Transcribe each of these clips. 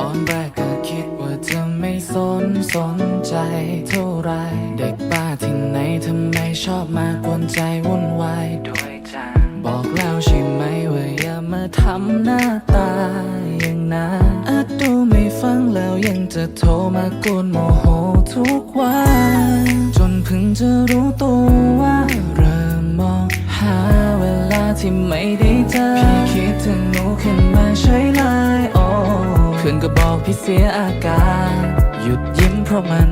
ตอนแรกก็คิดว่าจะไม่สนสนใจเท่าไร เด็กบ้าที่ไหนทำไมชอบมากวนใจวุ่นวายด้วยจังบอกแล้วใช่ไหมว่าอย่ามาทำหน้าตาอย่างนั้นอาจดูไม่ฟังแล้วยังจะโทรมากวนโมโหทุกวัน จนเพิ่งจะรู้ตัวว่าเริ่มมองหาเวลาที่ไม่ได้เจอพี่คิดถึงหนูขึ้นมาใช้ เพื่อนก็บอกพี่เสียอาการ หยุดยิ้มเพราะมัน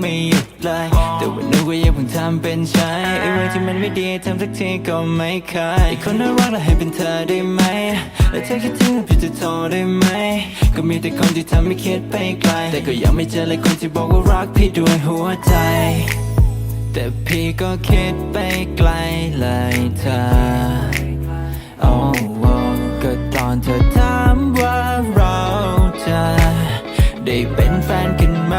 ไม่หยุดเลยแต่วันนู้ก็ยังคงทำเป็นใช้ไอ้เรื่องที่มันไม่ดีทำสักทีก็ไม่เคยไอ้คนน่ารักเราให้เป็นเธอได้ไหมและเธอคิดถึงพี่จะโทรได้ไหมก็มีแต่คนที่ทำให้คิดไปไกล แต่ก็ยังไม่เจอเลยคนที่บอกว่ารักพี่ด้วยหัวใจ แต่พี่ก็คิดไปไกลเลยเธอโอ้ก็ตอนเธอถามว่าเราจะได้เป็นแฟนกันไหม